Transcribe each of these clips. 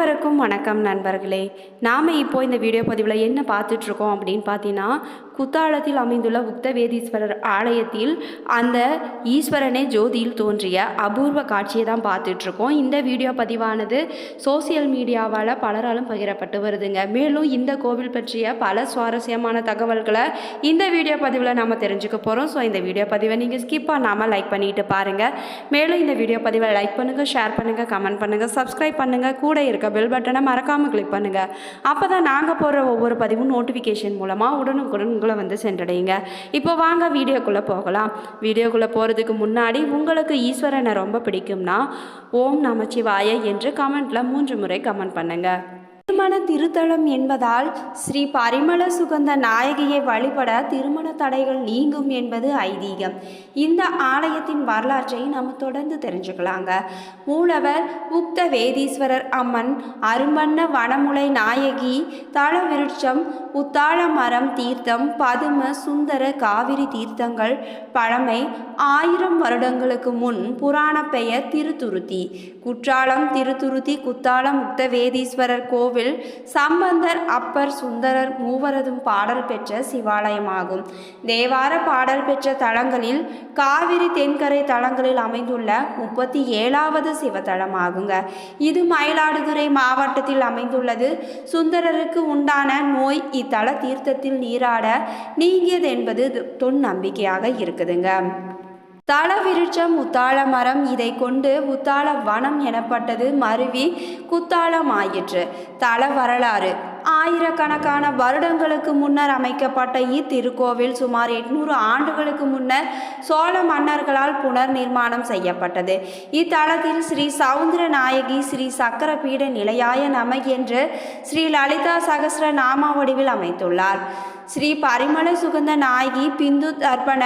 அனைவருக்கும் வணக்கம் நண்பர்களே. நாம் இப்போ இந்த வீடியோ பதிவில் என்ன பார்த்துட்ருக்கோம் அப்படின்னு பார்த்தீங்கன்னா குத்தாலத்தில் அமைந்துள்ள உக்தவேதீஸ்வரர் ஆலயத்தில் அந்த ஈஸ்வரனே ஜோதியில் தோன்றிய அபூர்வ காட்சியை தான் பார்த்துட்ருக்கோம். இந்த வீடியோ பதிவானது சோசியல் மீடியாவால் பலராலும் பகிரப்பட்டு வருதுங்க. மேலும் இந்த கோவில் பற்றிய பல சுவாரஸ்யமான தகவல்களை இந்த வீடியோ பதிவில் நம்ம தெரிஞ்சுக்க போகிறோம் ஸோ இந்த வீடியோ பதிவை நீங்கள் ஸ்கிப் பண்ணாமல் லைக் பண்ணிட்டு பாருங்கள் மேலும் இந்த வீடியோ பதிவை லைக் பண்ணுங்கள் ஷேர் பண்ணுங்கள் கமெண்ட் பண்ணுங்கள் சப்ஸ்கிரைப் பண்ணுங்கள் கூட இருக்க பெல் பட்டனை மறக்காமல் கிளிக் பண்ணுங்கள் அப்போ தான் நாங்கள் போடுற ஒவ்வொரு பதிவும் நோட்டிஃபிகேஷன் மூலமாக உடனுக்குடன் உங்களை வந்து சென்றடையுங்க. இப்போ வாங்க வீடியோக்குள்ளே போகலாம். வீடியோக்குள்ளே போகிறதுக்கு முன்னாடி உங்களுக்கு ஈஸ்வரனை ரொம்ப பிடிக்கும்னா ஓம் நமச்சிவாய என்று கமெண்ட்டில் மூன்று முறை கமெண்ட் பண்ணுங்கள் திருமண திருத்தலம் என்பதால் ஸ்ரீ பரிமள சுகந்த நாயகியை வழிபட திருமண தடைகள் நீங்கும் என்பது ஐதீகம். இந்த ஆலயத்தின் வரலாற்றை நம்ம தொடர்ந்து தெரிஞ்சுக்கலாங்க. மூலவர் உக்த வேதீஸ்வரர் அம்மன் அரும்பண்ண வனமுலை நாயகி தல விருட்சம் உத்தாள மரம் தீர்த்தம் பதும சுந்தர காவிரி தீர்த்தங்கள் பழமை ஆயிரம் வருடங்களுக்கு முன் புராண பெயர் திருத்துருத்தி. குற்றாலம் திருத்துருத்தி குத்தாலம் உக்தவேதீஸ்வரர் கோவில் சம்பந்தர் அப்பர் சுந்தரர் மூவரதும் பாடல் பெற்ற சிவாலயமாகும். தேவார பாடல் பெற்ற தலங்களில் காவிரி தென்கரை தலங்களில் அமைந்துள்ள முப்பத்தி ஏழாவது சிவத்தலமாகுங்க. இது மயிலாடுதுறை மாவட்டத்தில் அமைந்துள்ளது. சுந்தரருக்கு உண்டான நோய் இத்தல தீர்த்தத்தில் நீராட நீங்கியது என்பது தொன் நம்பிக்கையாக இருக்குதுங்க. தல விருட்சம் உத்தாள மரம் இதை கொண்டு உத்தாள வனம் எனப்பட்டது மருவி குத்தாலம் ஆயிற்று தல வரலாறு. ஆயிரக்கணக்கான வருடங்களுக்கு முன்னர் அமைக்கப்பட்ட இத்திருக்கோவில் சுமார் எட்நூறு ஆண்டுகளுக்கு முன்னர் சோழ மன்னர்களால் புனர் நிர்மாணம் செய்யப்பட்டது. இத்தலத்தில் ஸ்ரீ சவுந்தர நாயகி ஸ்ரீ சக்கரபீட நிலையாய நம என்று ஸ்ரீ லலிதா சகஸ்ர நாம வடிவில் அமைத்துள்ளார். ஸ்ரீ பரிமள சுகந்த நாயகி பிந்து தர்ப்பண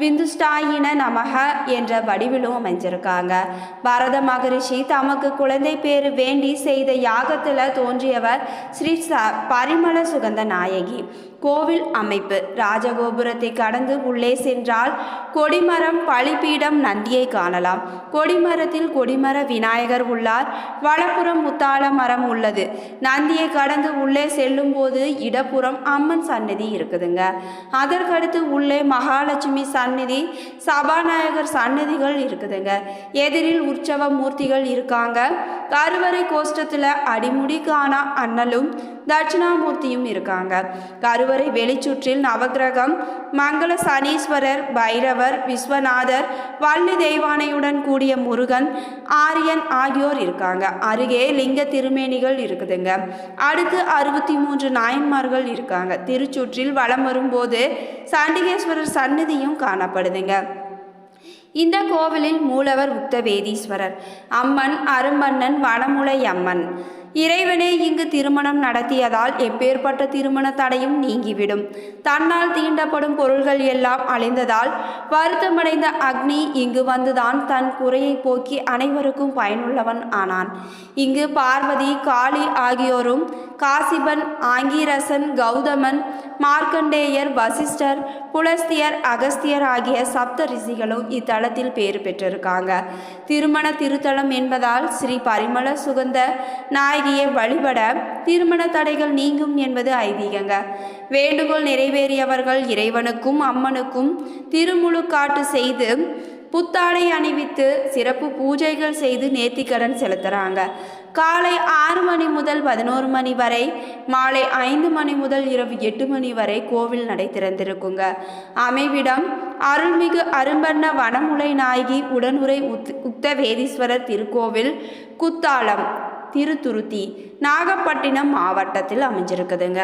விந்துஸ்டாயின நமக என்ற வடிவிலும் அமைஞ்சிருக்காங்க. பரத மகரிஷி தமக்கு குழந்தை பேர் வேண்டி செய்த யாகத்தில் தோன்றியவர் ஸ்ரீ ச பரிமள சுகந்த நாயகி. கோவில் அமைப்பு. ராஜகோபுரத்தை கடந்து உள்ளே சென்றால் கொடிமரம் பலிபீடம் நந்தியை காணலாம். கொடிமரத்தில் கொடிமர விநாயகர் உள்ளார். வலப்புறம் முத்தாள மரம் உள்ளது. நந்தியை கடந்து உள்ளே செல்லும் போது இடப்புறம் அம்மன் சந்நிதி இருக்குதுங்க. அதற்கடுத்து உள்ளே மகாலட்சுமி சந்நிதி சபாநாயகர் சன்னதிகள் இருக்குதுங்க. எதிரில் உற்சவ மூர்த்திகள் இருக்காங்க. கருவறை கோஷ்டத்தில் அடிமுடி காணா அண்ணலும் தட்சிணாமூர்த்தியும் இருக்காங்க. கருவறை வெளிச்சுற்றில் நவக்கிரகம் மங்கள சனீஸ்வரர் பைரவர் விஸ்வநாதர் வள்ளி தெய்வானையுடன் கூடிய முருகன் ஆரியன் ஆகியோர் இருக்காங்க. அருகே லிங்க திருமேனிகள் இருக்குதுங்க. அடுத்து அறுபத்தி மூன்று நாயன்மார்கள் இருக்காங்க. திருச்சுற்றில் வலம் வரும்போது சண்டிகேஸ்வரர் சந்நிதியும் காணப்படுதுங்க. இந்த கோவிலில் மூலவர் உக்தவேதீஸ்வரர். அம்மன் அருமன்னன் வனமுலை அம்மன். இறைவனே இங்கு திருமணம் நடத்தியதால் எப்பேற்பட்ட திருமண தடையும் நீங்கிவிடும். தன்னால் தீண்டப்படும் பொருள்கள் எல்லாம் அழிந்ததால் வருத்தமடைந்த அக்னி இங்கு வந்துதான் தன் குறையை போக்கி அனைவருக்கும் பயனுள்ளவன் ஆனான். இங்கு பார்வதி காளி ஆகியோரும் காசிபன் ஆங்கீரசன் கௌதமன் மார்க்கண்டேயர் வசிஷ்டர் புலஸ்தியர் அகஸ்தியர் ஆகிய சப்த ரிஷிகளும் இத்தலத்தில் பேறு பெற்றிருக்காங்க. திருமண திருத்தலம் என்பதால் ஸ்ரீ பரிமள சுகந்த நாயகியை வழிபட திருமண தடைகள் நீங்கும் என்பது ஐதீகங்க. வேண்டுகோள் நிறைவேறியவர்கள் இறைவனுக்கும் அம்மனுக்கும் திருமுழுக்காட்டு செய்து புத்தாடை அணிவித்து சிறப்பு பூஜைகள் செய்து நேர்த்திக்கடன் செலுத்துகிறாங்க காலை ஆறு மணி முதல் பதினோரு மணி வரை மாலை ஐந்து மணி முதல் இரவு எட்டு மணி வரை கோவில் நடை திறந்திருக்குங்க. அமைவிடம் அருள்மிகு அரும்பண்ண வனமுலை நாயகி உடனுரை உத் உக்தவேதீஸ்வரர் திருக்கோவில் குத்தாலம் திருத்துருத்தி நாகப்பட்டினம் மாவட்டத்தில் அமைஞ்சிருக்குதுங்க.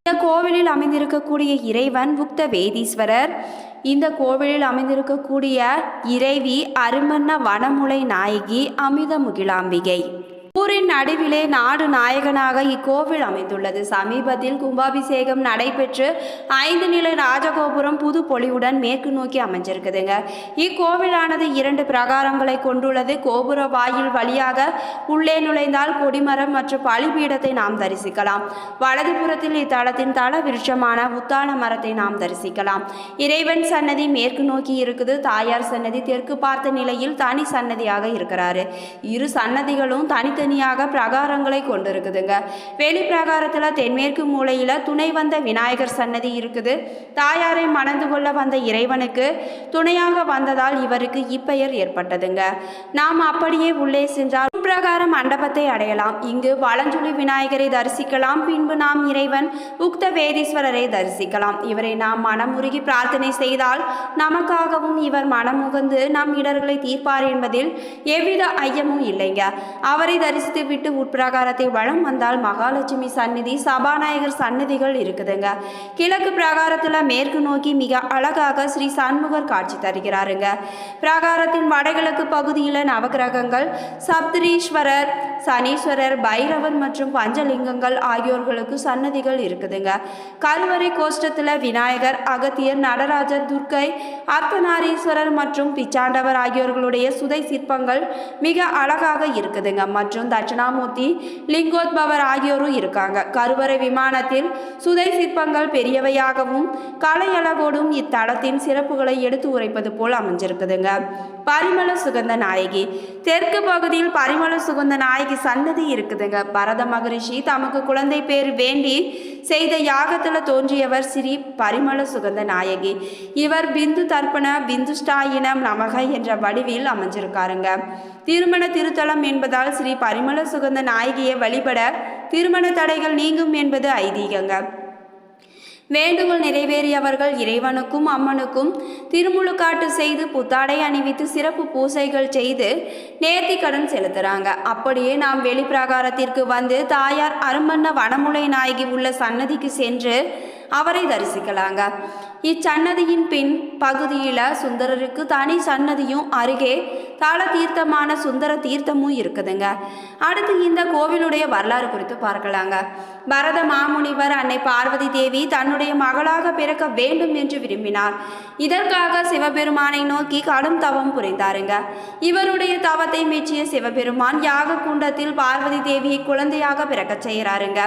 இந்த கோவிலில் அமைந்திருக்கக்கூடிய இறைவன் புக்த வேதீஸ்வரர். இந்த கோவிலில் அமைந்திருக்கக்கூடிய இறைவி அருமன்ன வனமுலை நாயகி அமித முகிலாம்பிகை. ஊரின் நடுவிலே நாடு நாயகனாக இக்கோவில் அமைந்துள்ளது. சமீபத்தில் கும்பாபிஷேகம் நடைபெற்று ஐந்து நிலை ராஜகோபுரம் புது பொலிவுடன் மேற்கு நோக்கி அமைஞ்சிருக்குதுங்க. இக்கோவிலானது இரண்டு பிரகாரங்களை கொண்டுள்ளது. கோபுர வாயில் வழியாக உள்ளே நுழைந்தால் கொடிமரம் மற்றும் பலிபீடத்தை நாம் தரிசிக்கலாம். வலதுபுறத்தில் இத்தலத்தின் தல விருட்சமான உத்தான மரத்தை நாம் தரிசிக்கலாம். இறைவன் சன்னதி மேற்கு நோக்கி இருக்குது. தாயார் சன்னதி தெற்கு பார்த்த நிலையில் தனி சன்னதியாக இருக்கிறாரு. இரு சன்னதிகளும் தனித்தனி தனித்தனியாக பிரகாரங்களை கொண்டிருக்குதுங்க. வெளி பிரகாரத்தில் தென்மேற்கு மூலையில் துணை வந்த விநாயகர் சன்னதி இருக்குது. தாயாரை மணந்து கொள்ள வந்த இறைவனுக்கு துணையாக வந்ததால் இவருக்கு இப்பெயர் ஏற்பட்டதுங்க. நாம் அப்படியே உள்ளே சென்றால் பிரகார மண்டபத்தை அடையலாம். இங்கு வளஞ்சுழி விநாயகரை தரிசிக்கலாம். பின்பு நாம் இறைவன் உக்த வேதீஸ்வரரை தரிசிக்கலாம். இவரை நாம் மனமுருகி பிரார்த்தனை செய்தால் நமக்காகவும் இவர் மனமுகந்து நம் இடர்களை தீர்ப்பார் என்பதில் எவ்வித ஐயமும் இல்லைங்க. அவரை தரிசி விட்டு உட்பிரகாரத்தை வளம் வந்தால் மகாலட்சுமி சந்நிதி சபாநாயகர் சன்னதிகள் இருக்குதுங்க. கிழக்கு பிரகாரத்தில் மேற்கு நோக்கி மிக அழகாக ஸ்ரீ சண்முகர் காட்சி தருகிறாருங்க. பிரகாரத்தின் வடகிழக்கு பகுதியில் நவகிரகங்கள் சப்தரீஸ்வரர் சனீஸ்வரர் பைரவர் மற்றும் பஞ்சலிங்கங்கள் ஆகியோர்களுக்கு சன்னதிகள் இருக்குதுங்க. கல்வரை கோஷ்டத்தில் விநாயகர் அகத்தியர் நடராஜர் துர்க்கை அர்த்தநாரீஸ்வரர் மற்றும் பிச்சாண்டவர் ஆகியோர்களுடைய சுதை சிற்பங்கள் மிக அழகாக இருக்குதுங்க. மற்றும் தட்சிணாமூர்த்தி லிங்கோத்பவர் ஆகியோரும் இருக்காங்க. கருவறை விமானத்தில் சுதை சிற்பங்கள் பெரியவையாகவும் கலையழகோடும் இத்தலத்தின் சிறப்புகளை எடுத்து உரைப்பது போல் அமைஞ்சிருக்குதுங்க. பரிமள சுகந்த நாயகி. தெற்கு பகுதியில் பரிமள சுகந்த நாயகி சன்னதி இருக்குதுங்க. பரத மகரிஷி தமக்கு குழந்தை பேர் வேண்டி செய்த யாகத்தில் தோன்றியவர் ஸ்ரீ பரிமள சுகந்த நாயகி. இவர் பிந்து தர்ப்பண பிந்துஷ்டாயினம் நமக என்ற வடிவில் அமைஞ்சிருக்காருங்க. திருமண திருத்தலம் என்பதால் ஸ்ரீ பரிமள சுகந்த நாயகியை வழிபட திருமண தடைகள் நீங்கும் என்பது ஐதீகங்க. வேண்டுகோள் நிறைவேறியவர்கள் இறைவனுக்கும் அம்மனுக்கும் திருமுழுக்காட்டு செய்து புத்தாடை அணிவித்து சிறப்பு பூசைகள் செய்து நேர்த்தி கடன் செலுத்துகிறாங்க அப்படியே நாம் வெளிப்பிரகாரத்திற்கு வந்து தாயார் அருமன்ன வனமுலை நாயகி உள்ள சன்னதிக்கு சென்று அவரை தரிசிக்கலாங்க. இச்சன்னதியின் பின் பகுதியில் சுந்தரருக்கு தனி சன்னதியும் அருகே தாள தீர்த்தமான சுந்தர தீர்த்தமும் இருக்குதுங்க. அடுத்து இந்த கோவிலுடைய வரலாறு குறித்து பார்க்கலாங்க. பரத மாமுனிவர் அன்னை பார்வதி தேவி தன்னுடைய மகளாக பிறக்க வேண்டும் என்று விரும்பினார். இதற்காக சிவபெருமானை நோக்கி கடும் தவம் புரிந்தாருங்க. இவருடைய தவத்தை மெச்சிய சிவபெருமான் யாக குண்டத்தில் பார்வதி தேவியை குழந்தையாக பிறக்கச் செய்கிறாருங்க.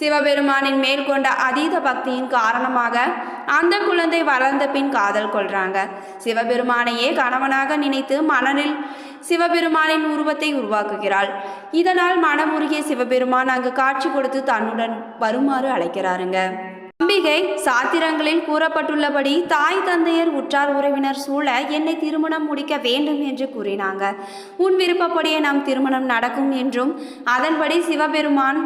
சிவபெருமானின் மேல் கொண்ட அதீத பக்தியின் காரணமாக அந்த குழந்தை வளர்ந்த பின் காதல் கொள்றாங்க. சிவபெருமானையே கணவனாக நினைத்து மனதில் சிவபெருமானின் உருவத்தை உருவாக்குகிறாள். இதனால் மனமுருகிய சிவபெருமான் அங்கு காட்சி கொடுத்து தன்னுடன் வருமாறு அழைக்கிறாருங்க. அம்பிகை சாத்திரங்களில் கூறப்பட்டுள்ளபடி தாய் தந்தையர் உற்றார் உறவினர் சூழ என்னை திருமணம் முடிக்க வேண்டும் என்று கூறினாங்க. உன் விருப்பப்படியே நம் திருமணம் நடக்கும் என்றும் அதன்படி சிவபெருமான்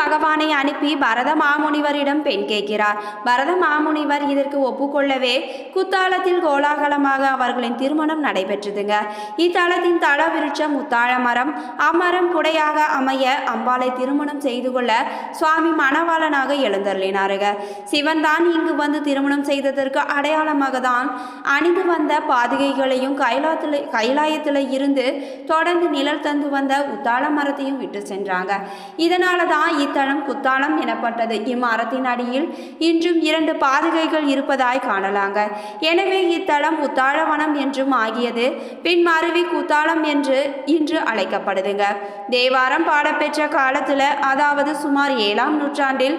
பகவானை அனுப்பி பரத மாமுனிவரிடம் பெண் கேட்கிறார். பரத மாமுனிவர் இதற்கு ஒப்புக்கொள்ளவே குத்தாலத்தில் கோலாகலமாக அவர்களின் திருமணம் நடைபெற்றதுங்க. இத்தலத்தின் தல விருட்சம் முத்தாழ மரம் அம்மரம் குடையாக அமைய அம்பாளை திருமணம் செய்து கொள்ள சுவாமி மணவாளனாக எழுந்தருளினாருங்க. சிவன் தான் இங்கு வந்து திருமணம் செய்ததற்கு அடையாளமாக தான் அணிந்து வந்த பாதுகைகளையும் கைலாத்தில் கைலாயத்தில் இருந்து தொடர்ந்து நிழல் தந்து வந்த உத்தாள மரத்தையும் விட்டு சென்றாங்க. இதனால தான் இத்தலம் குத்தாலம் எனப்பட்டது. இம்மரத்தின் அடியில் இன்றும் இரண்டு பாதுகைகள் இருப்பதாய் காணலாங்க. எனவே இத்தலம் உத்தாளவனம் என்றும் ஆகியது பின் மருவி குத்தாலம் என்று இன்று அழைக்கப்படுதுங்க. தேவாரம் பாடப்பெற்ற காலத்துல அதாவது சுமார் ஏழாம் நூற்றாண்டில்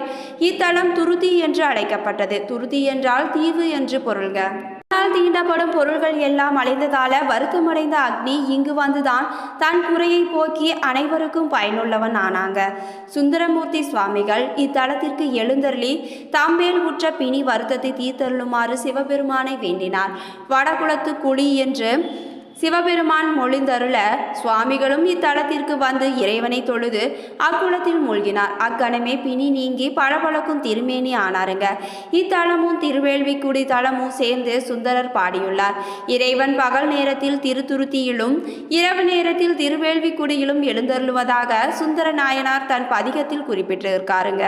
இத்தலம் துருதி என்று அழைக்கப்பட்டது. துருதி என்றால் தீவு என்று பொருள்க. தன்னால் தீண்டப்படும் பொருள்கள் எல்லாம் அழிந்ததால வருத்தமடைந்த அக்னி இங்கு வந்துதான் தன் குறையை போக்கி அனைவருக்கும் பயனுள்ளவன் ஆனாங்க. சுந்தரமூர்த்தி சுவாமிகள் இத்தலத்திற்கு எழுந்தருளி தம்பேல் உற்ற பிணி வருத்தத்தை தீர்த்தருளுமாறு சிவபெருமானை வேண்டினார். வடகுலத்து குழி என்று சிவபெருமான் மொழிந்தருள சுவாமிகளும் இத்தலத்திற்கு வந்து இறைவனை தொழுது அக்குளத்தில் மூழ்கினார். அக்கணமே பிணி நீங்கி பளபளக்கும் திருமேனி ஆனாருங்க. இத்தலமும் திருவேள்விக்குடி தலமும் சேர்ந்து சுந்தரர் பாடியுள்ளார். இறைவன் பகல் நேரத்தில் திருத்துருத்தியிலும் இரவு நேரத்தில் திருவேள்விக்குடியிலும் எழுந்தருளுவதாக சுந்தர நாயனார் தன் பதிகத்தில் குறிப்பிட்டிருக்காருங்க.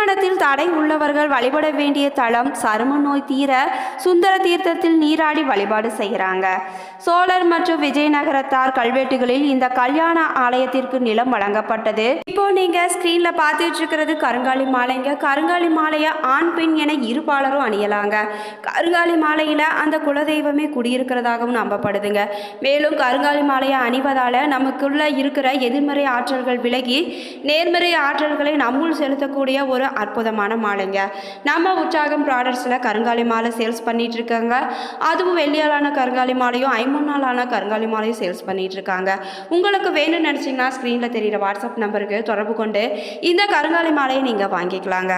திருமணத்தில் தடை உள்ளவர்கள் வழிபட வேண்டிய தளம் சரும நோய் தீர சுந்தர தீர்த்தத்தில் நீராடி வழிபாடு செய்கிறாங்க. சோழர் மற்றும் விஜயநகரத்தார் கல்வெட்டுகளில் இந்த கல்யாண ஆலயத்திற்கு நிலம் வழங்கப்பட்டது. இப்போ நீங்க ஸ்கிரீன்ல பார்த்துட்டு இருக்கிறது கருங்காலி மாலைங்க. கருங்காலி மாலையை ஆண் பெண் என இரு பாலரும் அணியலாங்க. கருங்காலி மாலையில அந்த குலதெய்வமே குடியிருக்கிறதாகவும் நம்பப்படுதுங்க. மேலும் கருங்காலி மாலையை அணிவதால நமக்குள்ள இருக்கிற எதிர்மறை ஆற்றல்கள் விலகி நேர்மறை ஆற்றல்களை நம்முள் செலுத்தக்கூடிய ஒரு அற்புதமான மாலைங்க. நம்ம உற்சாகம் ப்ராடக்ட்ஸில் கருங்காலி மாலை சேல்ஸ் பண்ணிகிட்டு இருக்காங்க அதுவும் வெள்ளியாலான கருங்காலி மாலையும் ஐம்பது நாளான கருங்காலி மாலையும் சேல்ஸ் பண்ணிகிட்டு இருக்காங்க உங்களுக்கு வேணும்னு நினச்சிங்கன்னா ஸ்க்ரீனில் தெரிகிற வாட்ஸ்அப் நம்பருக்கு தொடர்பு கொண்டு இந்த கருங்காலி மாலையை நீங்கள் வாங்கிக்கலாங்க.